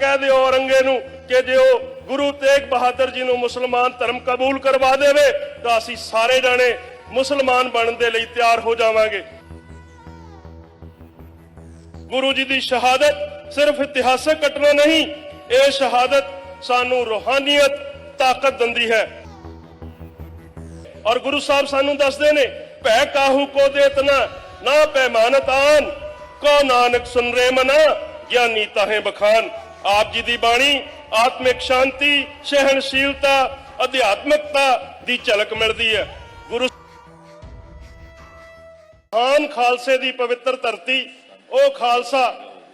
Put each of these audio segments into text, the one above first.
ਕਹਿ ਦਿਓ ਔਰੰਗੇ ਨੂੰ ਕਿ ਜੇ ਉਹ ਗੁਰੂ ਤੇਗ ਬਹਾਦਰ ਜੀ ਨੂੰ ਮੁਸਲਮਾਨ ਧਰਮ ਕਬੂਲ ਕਰਵਾ ਦੇਵੇ, ਤਾਂ ਅਸੀਂ ਸਾਰੇ ਜਾਣੇ ਮੁਸਲਮਾਨ ਬਣਨ ਦੇ ਲਈ ਤਿਆਰ ਹੋ ਜਾਵਾਂਗੇ। ਗੁਰੂ ਜੀ ਦੀ ਸ਼ਹਾਦਤ ਸਿਰਫ ਇਤਿਹਾਸਕ ਘਟਨਾ ਨਹੀਂ, ਇਹ ਸ਼ਹਾਦਤ ਸਾਨੂੰ ਰੂਹਾਨੀਅਤ, ਤਾਕਤ ਦਿੰਦੀ ਹੈ। ਔਰ ਗੁਰੂ ਸਾਹਿਬ ਸਾਨੂੰ ਦੱਸਦੇ ਨੇ, ਭੈ ਕਾਹੂ ਕੋ ਦੇਤਨਾ ਨਾ ਪੈਮਾਨਤ ਆਨ, ਕੋ ਨਾਨਕ ਸੁਨ ਰੇ ਮਨਾ, ਗਿਆਨੀ ਤਾਹੇ ਬਖਾਨ। ਆਪ ਜੀ ਦੀ ਬਾਣੀ, ਆਤਮਿਕ ਸ਼ਾਂਤੀ, ਸਹਿਣਸ਼ੀਲਤਾ, ਅਧਿਆਤਮਕਤਾ ਦੀ ਝਲਕ ਮਿਲਦੀ ਹੈ। ਗੁਰੂ ਮਹਾਨ ਖਾਲਸੇ ਦੀ ਪਵਿੱਤਰ ਧਰਤੀ, ਉਹ ਖਾਲਸਾ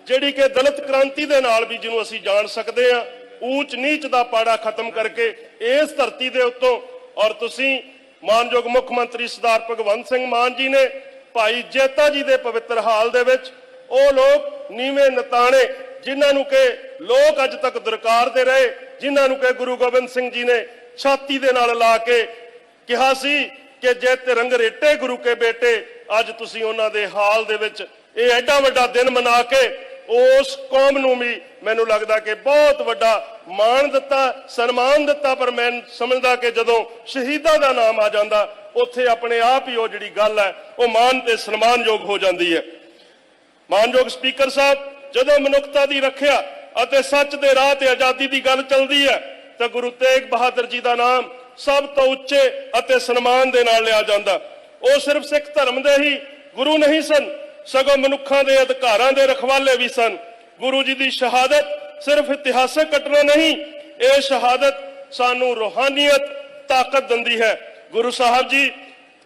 ਜਿਹੜੀ ਕਿ ਦਲਿਤ ਕ੍ਰਾਂਤੀ ਦੇ ਨਾਲ ਵੀ ਜਿਹਨੂੰ ਅਸੀਂ ਜਾਣ ਸਕਦੇ ਹਾਂ, ਊਚ ਨੀਚ ਦਾ ਪਾੜਾ ਖਤਮ ਕਰਕੇ ਇਸ ਧਰਤੀ ਦੇ ਉੱਤੋਂ ਔਰ ਤੁਸੀਂ ਮਾਨਯੋਗ ਮੁੱਖ ਮੰਤਰੀ ਸਰਦਾਰ ਭਗਵੰਤ ਸਿੰਘ ਮਾਨ ਜੀ ਨੇ ਭਾਈ ਜੇਤਾ ਜੀ ਦੇ ਪਵਿੱਤਰ ਹਾਲ ਦੇ ਵਿੱਚ ਉਹ ਲੋਕ ਨੀਵੇਂ ਨਤਾਣੇ, ਜਿਨ੍ਹਾਂ ਨੂੰ ਕਿ ਲੋਕ ਅੱਜ ਤੱਕ ਦਰਕਾਰ ਦੇ ਰਹੇ, ਜਿਨ੍ਹਾਂ ਨੂੰ ਕਿ ਗੁਰੂ ਗੋਬਿੰਦ ਸਿੰਘ ਜੀ ਨੇ ਛਾਤੀ ਦੇ ਨਾਲ ਲਾ ਕੇ ਕਿਹਾ ਸੀ ਕਿ ਜੇ ਤਿਰੰਗ ਰੇਟੇ ਗੁਰੂ ਕੇ ਬੇਟੇ, ਅੱਜ ਤੁਸੀਂ ਉਹਨਾਂ ਦੇ ਹਾਲ ਦੇ ਵਿੱਚ ਇਹ ਐਡਾ ਵੱਡਾ ਦਿਨ ਮਨਾ ਕੇ ਉਸ ਕੌਮ ਨੂੰ ਵੀ ਮੈਨੂੰ ਲੱਗਦਾ ਕਿ ਬਹੁਤ ਵੱਡਾ ਮਾਣ ਦਿੱਤਾ, ਸਨਮਾਨ ਦਿੱਤਾ, ਪਰ ਮੈਂ ਸਮਝਦਾ ਕਿ ਜਦੋਂ ਸ਼ਹੀਦਾਂ ਦਾ ਨਾਮ ਆ ਜਾਂਦਾ, ਉੱਥੇ ਆਪਣੇ ਆਪ ਹੀ ਉਹ ਜਿਹੜੀ ਗੱਲ ਹੈ, ਉਹ ਮਾਣ ਤੇ ਸਨਮਾਨਯੋਗ ਹੋ ਜਾਂਦੀ ਹੈ। ਮਾਨਯੋਗ ਸਪੀਕਰ ਸਾਹਿਬ, ਜਦੋਂ ਮਨੁੱਖਤਾ ਦੀ ਰੱਖਿਆ ਅਤੇ ਸੱਚ ਦੇ ਰਾਹ ਤੇ ਆਜ਼ਾਦੀ ਦੀ ਗੱਲ ਚੱਲਦੀ ਹੈ, ਤਾਂ ਗੁਰੂ ਤੇਗ ਬਹਾਦਰ ਜੀ ਦਾ ਨਾਮ ਸਭ ਤੋਂ ਉੱਚੇ ਅਤੇ ਸਨਮਾਨ ਦੇ ਨਾਲ ਲਿਆ ਜਾਂਦਾ। ਉਹ ਸਿਰਫ ਸਿੱਖ ਧਰਮ ਦੇ ਹੀ ਗੁਰੂ ਨਹੀਂ ਸਨ, ਸਗੋਂ ਮਨੁੱਖਾਂ ਦੇ ਅਧਿਕਾਰਾਂ ਦੇ ਰਖਵਾਲੇ ਵੀ ਸਨ। ਗੁਰੂ ਜੀ ਦੀ ਸ਼ਹਾਦਤ ਸਿਰਫ ਇਤਿਹਾਸਕ ਘਟਨਾ ਨਹੀਂ, ਇਹ ਸ਼ਹਾਦਤ ਸਾਨੂੰ ਰੂਹਾਨੀਅਤ, ਤਾਕਤ ਦਿੰਦੀ ਹੈ। ਗੁਰੂ ਸਾਹਿਬ ਜੀ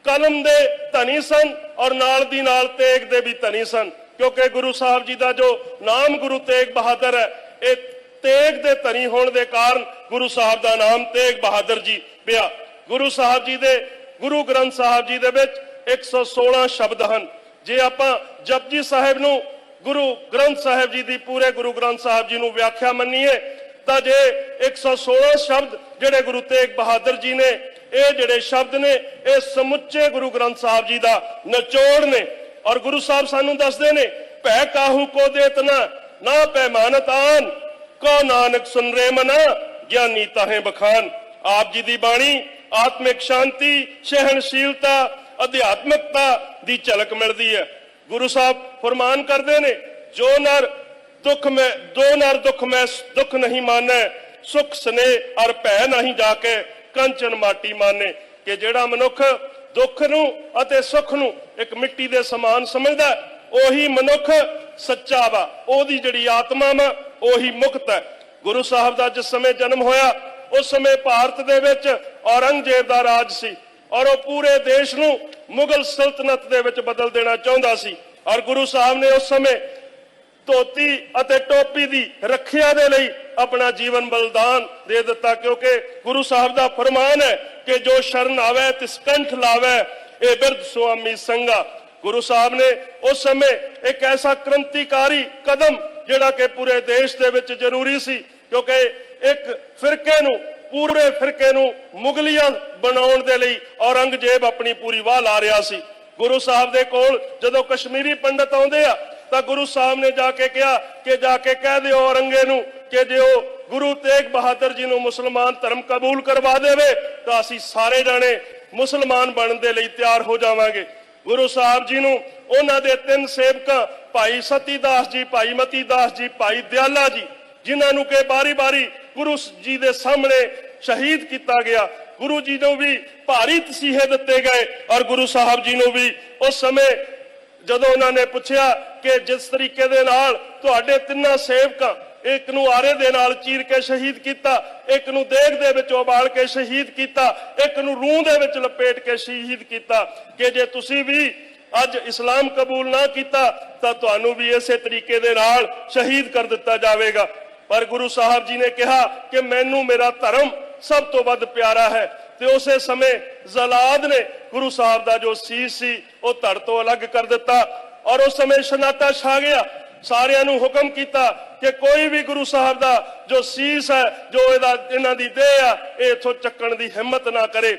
ਕਲਮ ਦੇ ਧਨੀ ਸਨ ਔਰ ਨਾਲ ਦੀ ਨਾਲ ਤੇਗ ਦੇ ਵੀ ਧਨੀ ਸਨ। ਕਿਉਂਕਿ ਗੁਰੂ ਸਾਹਿਬ ਜੀ ਦਾ ਜੋ ਨਾਮ ਗੁਰੂ ਤੇਗ ਬਹਾਦਰ ਹੈ, ਇਹ ਤੇਗ ਦੇ ਧਨੀ ਹੋਣ ਦੇ ਕਾਰਨ ਗੁਰੂ ਸਾਹਿਬ ਦਾ ਨਾਮ ਤੇਗ ਬਹਾਦਰ ਜੀ ਪਿਆ। ਗੁਰੂ ਸਾਹਿਬ ਜੀ ਦੇ, ਗੁਰੂ ਗ੍ਰੰਥ ਸਾਹਿਬ ਜੀ ਦੇ ਵਿੱਚ 116 ਸ਼ਬਦ ਹਨ। ਜੇ ਆਪਾਂ ਜਪਜੀ ਸਾਹਿਬ ਨੂੰ, ਗੁਰੂ ਗ੍ਰੰਥ ਸਾਹਿਬ ਜੀ ਦੀ ਪੂਰੇ ਗੁਰੂ ਗ੍ਰੰਥ ਸਾਹਿਬ ਜੀ ਨੂੰ ਵਿਆਖਿਆ ਮੰਨੀਏ, ਤਾਂ ਜੇ 116 ਸ਼ਬਦ ਜਿਹੜੇ ਗੁਰੂ ਤੇਗ ਬਹਾਦਰ ਜੀ ਨੇ, ਇਹ ਜਿਹੜੇ ਸ਼ਬਦ ਨੇ, ਇਹ ਸਮੁੱਚੇ ਗੁਰੂ ਗ੍ਰੰਥ ਸਾਹਿਬ ਜੀ ਦਾ ਨਿਚੋੜ ਨੇ। ਔਰ ਗੁਰੂ ਸਾਹਿਬ ਸਾਨੂੰ ਦੱਸਦੇ ਨੇ, ਭੈ ਕਾਹੂ ਕੋ ਦੇਤਨਾ ਨਾ ਪੈਮਾਨਤ ਕੋ ਨਾਨਕ ਸੁਨ ਰੇ ਮਨਾ, ਗਿਆਨੀ ਤਾਹੇ ਬਖਾਨ। ਆਪ ਜੀ ਦੀ ਬਾਣੀ, ਆਤਮਿਕ ਸ਼ਾਂਤੀ, ਸਹਿਣਸ਼ੀਲਤਾ, ਅਧਿਆਤਮਕਤਾ ਦੀ ਝਲਕ ਮਿਲਦੀ ਹੈ। ਗੁਰੂ ਸਾਹਿਬ ਫਰਮਾਨ ਕਰਦੇ ਨੇ, ਜੋ ਨਰ ਦੁੱਖ ਮੈਂ, ਦੋ ਨਰ ਦੁੱਖ ਮੈਂ, ਦੁੱਖ ਨਹੀਂ ਮਾਨੈ, ਸੁਖ ਸਨੇ ਅਰ ਭੈ ਨਹੀਂ ਜਾ ਕੇ ਕੰਚਨ ਮਾਟੀ ਮਾਨੇ, ਕਿ ਜਿਹੜਾ ਮਨੁੱਖ ਦੁੱਖ ਨੂੰ ਅਤੇ ਸੁੱਖ ਨੂੰ ਇੱਕ ਮਿੱਟੀ ਦੇ ਸਮਾਨ ਸਮਝਦਾ ਉਹੀ ਮਨੁੱਖ ਸੱਚਾ ਵਾ। ਉਹਦੀ ਜਿਹੜੀ ਆਤਮਾ ਵਾ, ਉਹੀ ਮੁਕਤ ਹੈ। ਗੁਰੂ ਸਾਹਿਬ ਦਾ ਜਿਸ ਸਮੇਂ ਜਨਮ ਹੋਇਆ, ਉਸ ਸਮੇਂ ਭਾਰਤ ਦੇ ਵਿੱਚ ਔਰੰਗਜ਼ੇਬ ਦਾ ਰਾਜ ਸੀ ਔਰ ਉਹ ਪੂਰੇ ਦੇਸ਼ ਨੂੰ ਮੁਗਲ ਸਲਤਨਤ ਦੇ ਵਿੱਚ ਬਦਲ ਦੇਣਾ ਚਾਹੁੰਦਾ ਸੀ। ਔਰ ਗੁਰੂ ਸਾਹਿਬ ਨੇ ਉਸ ਸਮੇਂ ਧੋਤੀ ਅਤੇ ਟੋਪੀ ਦੀ ਰੱਖਿਆ ਦੇ ਲਈ ਆਪਣਾ ਜੀਵਨ ਬਲਿਦਾਨ ਦੇ ਦਿੱਤਾ, ਕਿਉਂਕਿ ਗੁਰੂ ਸਾਹਿਬ ਦਾ ਫਰਮਾਨ ਹੈ ਕਿ ਜੋ ਸ਼ਰਨ ਆਵੇ ਤਿਸ ਕੰਠ ਲਾਵੇ, ਇਹ ਬਿਰਧ ਸੁਆਮੀ ਸੰਗਾ ਗੁਰੂ ਸਾਹਿਬ ਨੇ ਉਸ ਸਮੇਂ ਇੱਕ ਐਸਾ ਕ੍ਰਾਂਤੀਕਾਰੀ ਕਦਮ ਜਿਹੜਾ ਕਿ ਪੂਰੇ ਦੇਸ਼ ਦੇ ਵਿੱਚ ਜ਼ਰੂਰੀ ਸੀ, ਕਿਉਂਕਿ ਇੱਕ ਫਿਰਕੇ ਨੂੰ, ਪੂਰੇ ਫਿਰਕੇ ਨੂੰ ਮੁਗਲੀਆਂ ਬਣਾਉਣ ਦੇ ਲਈ ਔਰੰਗਜ਼ੇਬ ਆਪਣੀ ਪੂਰੀ ਵਾਹ ਲਾ ਰਿਹਾ ਸੀ। ਗੁਰੂ ਸਾਹਿਬ ਦੇ ਕੋਲ ਜਦੋਂ ਕਸ਼ਮੀਰੀ ਪੰਡਤ ਆਉਂਦੇ ਆ ਤਾਂ ਗੁਰੂ ਸਾਹਿਬ ਨੇ ਜਾ ਕੇ ਕਿਹਾ ਕਿ ਜਾ ਕੇ ਕਹਿ ਦਿਓ ਔਰੰਗੇ ਨੂੰ ਕਿ ਜੇ ਉਹ ਗੁਰੂ ਤੇਗ ਬਹਾਦਰ ਜੀ ਨੂੰ ਮੁਸਲਮਾਨ ਧਰਮ ਕਬੂਲ ਕਰਵਾ ਦੇਵੇ, ਤਾਂ ਅਸੀਂ ਸਾਰੇ ਜਾਣੇ ਮੁਸਲਮਾਨ ਬਣਨ ਦੇ ਲਈ ਤਿਆਰ ਹੋ ਜਾਵਾਂਗੇ। ਗੁਰੂ ਸਾਹਿਬ ਜੀ ਨੂੰ ਉਹਨਾਂ ਦੇ ਤਿੰਨ ਸੇਵਕਾਂ, ਭਾਈ ਸਤੀਦਾਸ ਜੀ, ਭਾਈ ਮਤੀਦਾਸ ਜੀ, ਭਾਈ ਦਿਆਲਾ ਜੀ, ਜਿਨ੍ਹਾਂ ਨੂੰ ਕਿ ਬਾਰੀ-ਬਾਰੀ ਗੁਰੂ ਜੀ ਦੇ ਸਾਹਮਣੇ ਸ਼ਹੀਦ ਕੀਤਾ ਗਿਆ। ਗੁਰੂ ਜੀ ਨੂੰ ਵੀ ਭਾਰੀ ਤਸੀਹੇ ਦਿੱਤੇ ਗਏ ਔਰ ਗੁਰੂ ਸਾਹਿਬ ਜੀ ਨੂੰ ਵੀ ਉਸ ਸਮੇਂ ਜਦੋਂ ਉਹਨਾਂ ਨੇ ਪੁੱਛਿਆ ਕਿ ਜਿਸ ਤਰੀਕੇ ਦੇ ਨਾਲ ਤੁਹਾਡੇ ਤਿੰਨਾਂ ਸੇਵਕਾਂ ਇੱਕ ਨੂੰ ਆਰੇ ਦੇ ਨਾਲ ਚੀਰ ਕੇ ਸ਼ਹੀਦ ਕੀਤਾ, ਇੱਕ ਨੂੰ ਦੇਗ ਦੇ ਵਿੱਚ ਉਬਾਲ ਕੇ ਸ਼ਹੀਦ ਕੀਤਾ, ਇੱਕ ਨੂੰ ਰੂਹ ਦੇ ਵਿੱਚ ਲਪੇਟ ਕੇ ਸ਼ਹੀਦ ਕੀਤਾ, ਕਿ ਜੇ ਤੁਸੀਂ ਵੀ ਅੱਜ ਇਸਲਾਮ ਕਬੂਲ ਨਾ ਕੀਤਾ, ਤਾਂ ਤੁਹਾਨੂੰ ਵੀ ਇਸੇ ਤਰੀਕੇ ਦੇ ਨਾਲ ਸ਼ਹੀਦ ਕਰ ਦਿੱਤਾ ਜਾਵੇਗਾ। ਪਰ ਗੁਰੂ ਸਾਹਿਬ ਜੀ ਨੇ ਕਿਹਾ ਕਿ ਮੈਨੂੰ ਮੇਰਾ ਧਰਮ ਸਭ ਤੋਂ ਵੱਧ ਪਿਆਰਾ ਹੈ। ਤੇ ਉਸੇ ਸਮੇਂ ਜ਼ਲਾਦ ਨੇ ਗੁਰੂ ਸਾਹਿਬ ਦਾ ਜੋ ਸੀਸ ਸੀ, ਉਹ ਧੜ ਤੋਂ ਅਲੱਗ ਕਰ ਦਿੱਤਾ ਔਰ ਉਸ ਸਮੇਂ ਸ਼ਨਾਤਾ ਛਾ ਗਿਆ। ਸਾਰਿਆਂ ਨੂੰ ਹੁਕਮ ਕੀਤਾ ਕਿ ਕੋਈ ਵੀ ਗੁਰੂ ਸਾਹਿਬ ਦਾ ਜੋ ਸੀਸ ਹੈ, ਜੋ ਇਹਦਾ, ਇਹਨਾਂ ਦੀ ਦੇਹ ਆ, ਇਹ ਇਥੋਂ ਚੱਕਣ ਦੀ ਹਿੰਮਤ ਨਾ ਕਰੇ।